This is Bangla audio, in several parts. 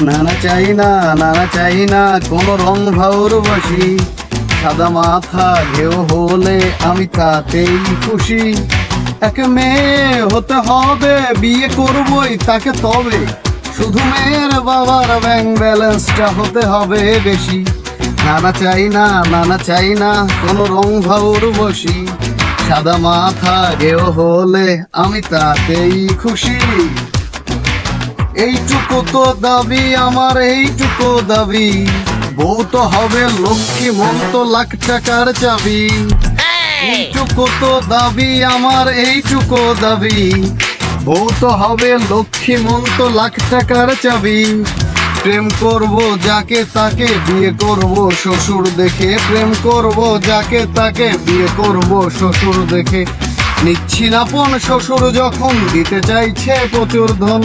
নানা চাই না নানা চাই না কোনো রং ভাউর বসি। সাদা মাথা ঘেউ হলে আমি তাতেই খুশি। এক মেয়ে হতে হবে, বিয়ে করবই তাকে তবে। শুধু মেয়ের বাবার ব্যাংক ব্যালেন্সটা হতে হবে বেশি। নানা চাই না নানা চাই না কোনো রং ভাউর বসি। সাদা মাথা ঘেউ হলে আমি তাতেই খুশি। এইটুকু তো দাবি, আমার এইটুকু দাবি। বউ তো হবে লক্ষ্মী মন্ত লাখ টাকার চাবি। এইটুকু তো দাবি, আমার এইটুকু দাবি। বউ তো হবে লক্ষ্মী মন্ত লাখ টাকার চাবি। প্রেম করব যাকে তাকে বিয়ে করব, শ্বশুর দেখে প্রেম করব যাকে তাকে বিয়ে করব, শ্বশুর দেখে। নিচ্ছি আপন শ্বশুর যখন দিতে চাইছে প্রচুর ধন।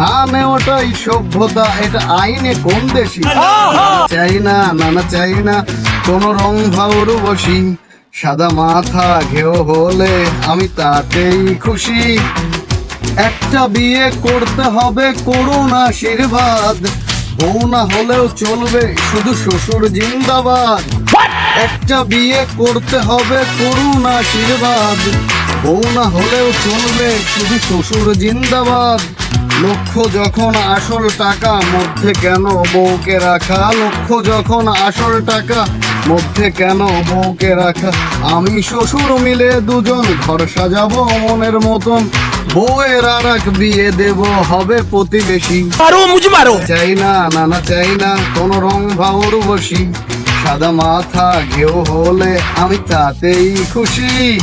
না নেওয়াটাই সভ্যতা এটা আইনে কোন দেশি চাই না নানা চাই না কোন রং ভাউর বসি। সাদা মাথা ঘেউ হলে আমি তাতেই খুশি। একটা বিয়ে করতে হবে করুণ আশীর্বাদ বউ না হলেও চলবে শুধু শ্বশুর জিন্দাবাদ। একটা বিয়ে করতে হবে করুণ আশীর্বাদ বউ না হলেও চলবে শুধু শ্বশুর জিন্দাবাদ। লক্ষ্য যখন আসল টাকা মধ্যে কেন বউকে রাখা? লক্ষ্য যখন আসল টাকা মধ্যে কেন বউকে রাখা? আমি শ্বশুর মিলে দুজন ঘর সাজাবো মনের মতন। বউয়ের আর এক বিয়ে দেব হবে প্রতিবেশী। মারো মুঝে মারো। চাই না নানা চাই না কোন রং ভাওর বসি। সাদা মাথা ঘেউ হলে আমি তাতেই খুশি।